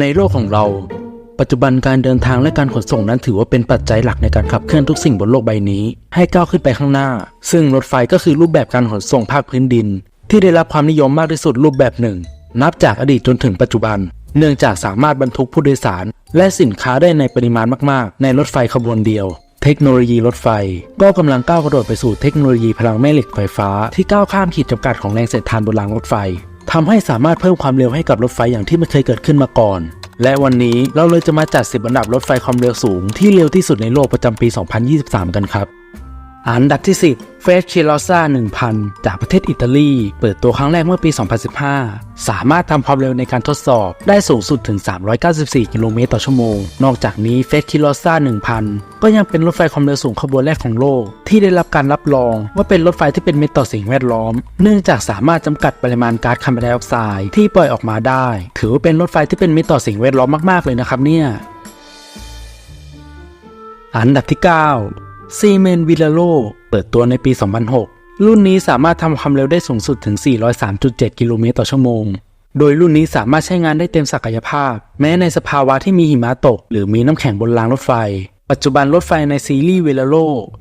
ในโลกของเรา ปัจจุบันการเดินทางและการขนส่งนั้นถือว่าเป็นปัจจัยหลักในการขับเคลื่อนทุกสิ่งบนโลกใบนี้ ให้ก้าวขึ้นไปข้างหน้า ซึ่งรถไฟก็คือรูปแบบการขนส่งภาคพื้นดิน ที่ได้รับความนิยมมากที่สุดรูปแบบหนึ่ง นับจากอดีตจนถึงปัจจุบัน เนื่องจากสามารถบรรทุกผู้โดยสาร และสินค้าได้ในปริมาณมาก ๆ ในรถไฟขบวนเดียวเทคโนโลยีรถไฟ ก็กำลังก้าวกระโดดไปสู่เทคโนโลยีพลังแม่เหล็กไฟฟ้าที่ก้าวข้ามขีดจำกัดของแรงเสียดทานบนรางรถไฟ ทำให้สามารถเพิ่มความเร็วให้กับรถไฟอย่างที่ไม่เคยเกิดขึ้นมาก่อน และวันนี้เราเลยจะมาจัด 10 อันดับรถไฟความเร็วสูงที่เร็วที่สุดในโลกประจำปี 2023 กันครับ อันดับที่ 10 เฟสชิล o ซ่า1000 จากประเทศอิตาลี เปิดตัวครั้งแรกเมื่อปี 2015 สามารถทำความเร็วในการทดสอบได้สูงสุดถึง 394 กิโลเมตรต่อชั่วโมง นอกจากนี้เฟสชิล o ซ่า1000 ก็ยังเป็นรถไฟความเร็วสูงขบวนแรกของโลก ที่ได้รับการรับรองว่าเป็นรถไฟที่เป็นมิตรต่อสิ่งแวดล้อม เนื่องจากสามารถจำกัดปริมาณก๊าซคาร์บอนไดออกไซด์ที่ปล่อยออกมาได้ ถือว่าเป็นรถไฟที่เป็นมิตรต่อสิ่งแวดล้อมมากๆเลยนะครับเนี่ยอันดับที่9ซีเมนวิลาโล เปิดตัวในปี 2006 รุ่นนี้สามารถทำความเร็วได้สูงสุดถึง 403.7 กิโลเมตรต่อชั่วโมง โดยรุ่นนี้สามารถใช้งานได้เต็มศักยภาพ แม้ในสภาวะที่มีหิมะตก หรือมีน้ำแข็งบนรางรถไฟ ปัจจุบันรถไฟในซีรีส์เวลาโล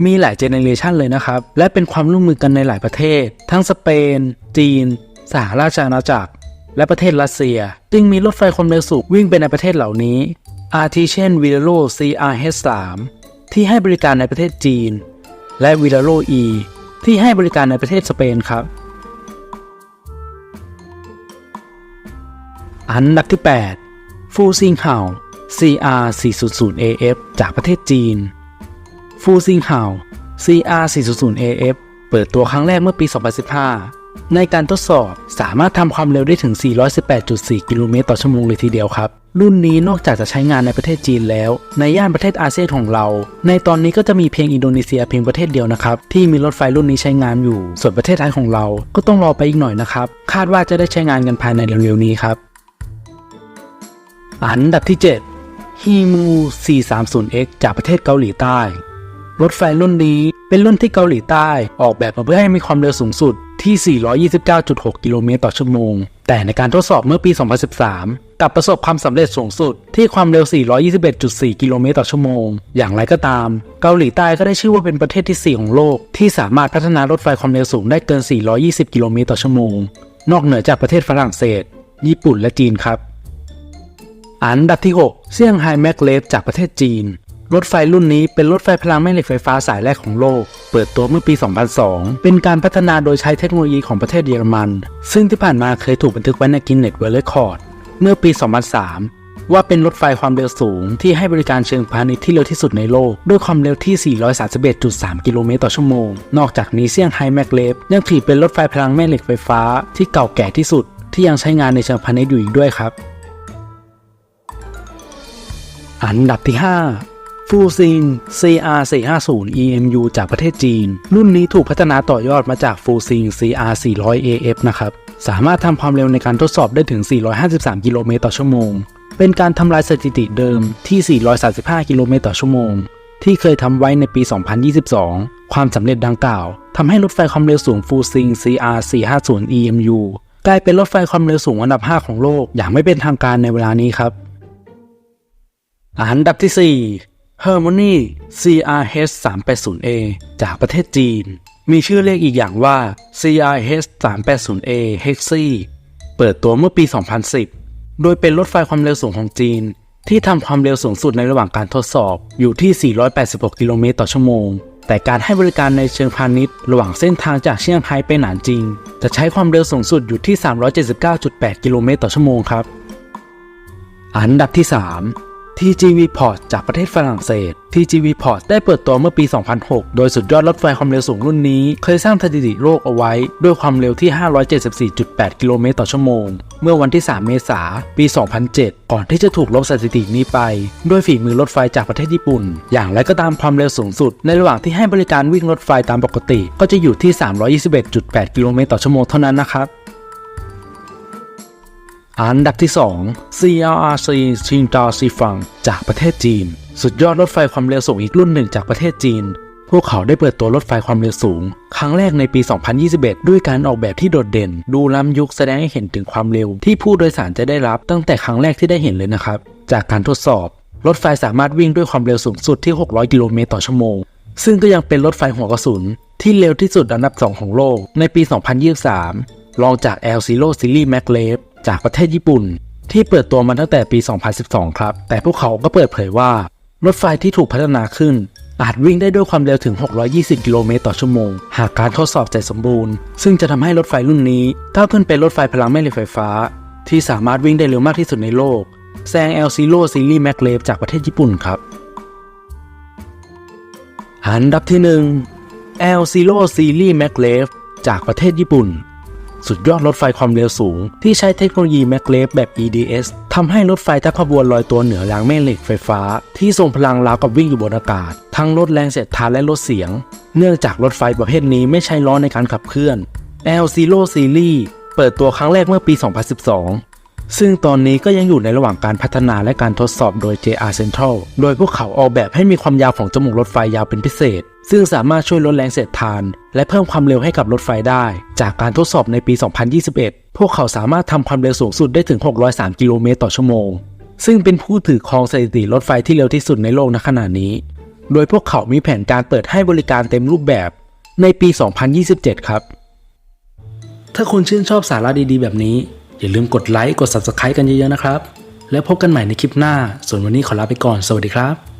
มีหลายเจเนเรชันเลยนะครับ และเป็นความร่วมมือกันในหลายประเทศ ทั้งสเปน จีน สหราชอาณาจักร และประเทศรัสเซีย จึงมีรถไฟความเร็วสูงวิ่งไปในประเทศเหล่านี้อาทิเช่นวิลโล CRH3 ที่ให้บริการในประเทศจีน และวิลาโล E ที่ให้บริการในประเทศสเปนครับ อันดับที่ 8 ฟูซิงเฮา CR 400 AF จากประเทศจีน ฟูซิงเฮา CR 400 AF เปิดตัวครั้งแรกเมื่อปี 2015 ในการทดสอบสามารถทำความเร็วได้ถึง 418.4 กิโลเมตรต่อชั่วโมงเลยทีเดียวครับ รุ่นนี้นอกจากจะใช้งานในประเทศจีนแล้ว ในย่านประเทศอาเซียนของเรา ในตอนนี้ก็จะมีเพียงอินโดนีเซียเพียงประเทศเดียวนะครับ ที่มีรถไฟรุ่นนี้ใช้งานอยู่ ส่วนประเทศไทยของเราก็ต้องรอไปอีกหน่อยนะครับ คาดว่าจะได้ใช้งานกันภายในเร็วๆนี้ครับ อันดับที่ 7ฮิมู 430X จากประเทศเกาหลีใต้ รถไฟรุ่นนี้เป็นรุ่นที่เกาหลีใต้ ออกแบบมาเพื่อให้มีความเร็วสูงสุด ที่ 429.6 กิโลเมตรต่อชั่วโมง แต่ในการทดสอบเมื่อปี 2013 กลับประสบความสำเร็จสูงสุดที่ความเร็ว 421.4 กิโลเมตรต่อชั่วโมง อย่างไรก็ตาม เกาหลีใต้ก็ได้ชื่อว่าเป็นประเทศที่ 4 ของโลก ที่สามารถพัฒนารถไฟความเร็วสูงได้เกิน 420 กิโลเมตรต่อชั่วโมง นอกเหนือจากประเทศฝรั่งเศส ญี่ปุ่นและจีนครับ อันดับที่ 6 เซี่ยงไฮ้แมกเลฟจากประเทศจีน รถไฟรุ่นนี้เป็นรถไฟพลังแม่เหล็กไฟฟ้าสายแรกของโลก เปิดตัวเมื่อปี 2002 เป็นการพัฒนาโดยใช้เทคโนโลยีของประเทศเยอรมัน ซึ่งที่ผ่านมาเคยถูกบันทึกไว้ในกินเน็ตเวิลด์เรคคอร์ดเมื่อปี 2003ว่าเป็นรถไฟความเร็วสูงที่ให้บริการเชิงพาณิชย์ที่เร็วที่สุดในโลก ด้วยความเร็วที่ 431.3 กิโลเมตรต่อชั่วโมง นอกจากนี้เซี่ยงไฮ้แมกเลฟยังถือเป็นรถไฟพลังแม่เหล็กไฟฟ้าที่เก่าแก่ที่สุด ที่ยังใช้งานในเชิงพาณิชย์อยู่อีกด้วยครับ อันดับที่ 5 ฟูซิน CR450 EMU จากประเทศจีน รุ่นนี้ถูกพัฒนาต่อยอดมาจากฟูซิน CR400 AF นะครับ สามารถทำความเร็วในการทดสอบได้ถึง 453 กิโลเมตรต่อชั่วโมง เป็นการทำลายสถิติเดิมที่ 435 กิโลเมตรต่อชั่วโมง ที่เคยทำไว้ในปี 2022 ความสำเร็จดังกล่าวทำให้รถไฟความเร็วสูงฟูซิง CR450 EMU กลายเป็นรถไฟความเร็วสูงอันดับ 5 ของโลกอย่างไม่เป็นทางการในเวลานี้ครับ อันดับที่ 4 Harmony CRH 380A จากประเทศจีน มีชื่อเรียกอีกอย่างว่า CRH 380A Hexi เปิดตัวเมื่อปี 2010 โดยเป็นรถไฟความเร็วสูงของจีน ที่ทำความเร็วสูงสุดในระหว่างการทดสอบอยู่ที่ 486 กิโลเมตรต่อชั่วโมง แต่การให้บริการในเชิงพาณิชย์ ระหว่างเส้นทางจากเชียงไฮ้ไปหนานจิง จะใช้ความเร็วสูงสุดอยู่ที่ 379.8 กิโลเมตรต่อชั่วโมงครับ อันดับที่ 3 TGV Port จากประเทศฝรั่งเศส TGV Port ได้เปิดตัวเมื่อปี 2006 โดยสุดยอดรถไฟความเร็วสูงรุ่นนี้ เคยสร้างสถิติโลกเอาไว้ ด้วยความเร็วที่ 574.8 กิโลเมตรต่อชั่วโมง เมื่อวันที่ 3 เมษายน ปี 2007 ก่อนที่จะถูกลบสถิตินี้ไป ด้วยฝีมือรถไฟจากประเทศญี่ปุ่น อย่างไรก็ตามความเร็วสูงสุด ในระหว่างที่ให้บริการวิ่งรถไฟตามปกติ ก็จะอยู่ที่ 321.8 กิโลเมตรต่อชั่วโมงเท่านั้นนะครับ อันดับที่ 2 CRRC ชิงตาซีฟังจากประเทศจีน สุดยอดรถไฟความเร็วสูงอีกรุ่นหนึ่งจากประเทศจีน พวกเขาได้เปิดตัวรถไฟความเร็วสูง ครั้งแรกในปี 2021 ด้วยการออกแบบที่โดดเด่น ดูล้ำยุคแสดงให้เห็นถึงความเร็ว ที่ผู้โดยสารจะได้รับตั้งแต่ครั้งแรกที่ได้เห็นเลยนะครับ จากการทดสอบ รถไฟสามารถวิ่งด้วยความเร็วสูงสุดที่ 600 กิโลเมตรต่อชั่วโมง ซึ่งก็ยังเป็นรถไฟหัวกระสุน ที่เร็วที่สุดอันดับ 2 ของโลก ในปี 2023 รองจาก L Zero Series Maglev จากประเทศญี่ปุ่น ที่เปิดตัวมาตั้งแต่ปี 2012 ครับ แต่พวกเขาก็เปิดเผยว่า รถไฟที่ถูกพัฒนาขึ้น อาจวิ่งได้ด้วยความเร็วถึง 620 กิโลเมตรต่อชั่วโมง หากการทดสอบเสร็จสมบูรณ์ ซึ่งจะทำให้รถไฟรุ่นนี้ก้าวขึ้นเป็นรถไฟพลังแม่เหล็กไฟฟ้า ที่สามารถวิ่งได้เร็วมากที่สุดในโลกแซง L Zero Series Maglev จากประเทศญี่ปุ่นครับอันดับที่ 1 L Zero Series Maglev จากประเทศญี่ปุ่น สุดยอดรถไฟความเร็วสูง ที่ใช้เทคโนโลยี Maglev แบบ EDS ทำให้รถไฟทั้งขบวนลอยตัวเหนือรางแม่เหล็กไฟฟ้า ที่ทรงพลังราวกับวิ่งอยู่บนอากาศ ทั้งลดแรงเสียดทานและลดเสียง เนื่องจากรถไฟประเภทนี้ไม่ใช้ล้อในการขับเคลื่อน L Zero Series เปิดตัวครั้งแรกเมื่อปี 2012ซึ่งตอนนี้ก็ยังอยู่ในระหว่างการพัฒนาและการทดสอบโดย JR Central โดยพวกเขาออกแบบให้มีความยาวของจมูกรถไฟยาวเป็นพิเศษ ซึ่งสามารถช่วยลดแรงเสียดทาน และเพิ่มความเร็วให้กับรถไฟได้ จากการทดสอบในปี 2021 พวกเขาสามารถทำความเร็วสูงสุดได้ถึง 603 กิโลเมตรต่อชั่วโมง ซึ่งเป็นผู้ถือครองสถิติรถไฟที่เร็วที่สุดในโลกณขณะนี้ โดยพวกเขามีแผนการเปิดให้บริการเต็มรูปแบบในปี 2027 ครับ ถ้าคุณชื่นชอบสาระดีๆ แบบนี้ อย่าลืมกดไลค์ กด Subscribe กันเยอะๆนะครับ แล้วพบกันใหม่ในคลิปหน้า ส่วนวันนี้ขอลาไปก่อน สวัสดีครับ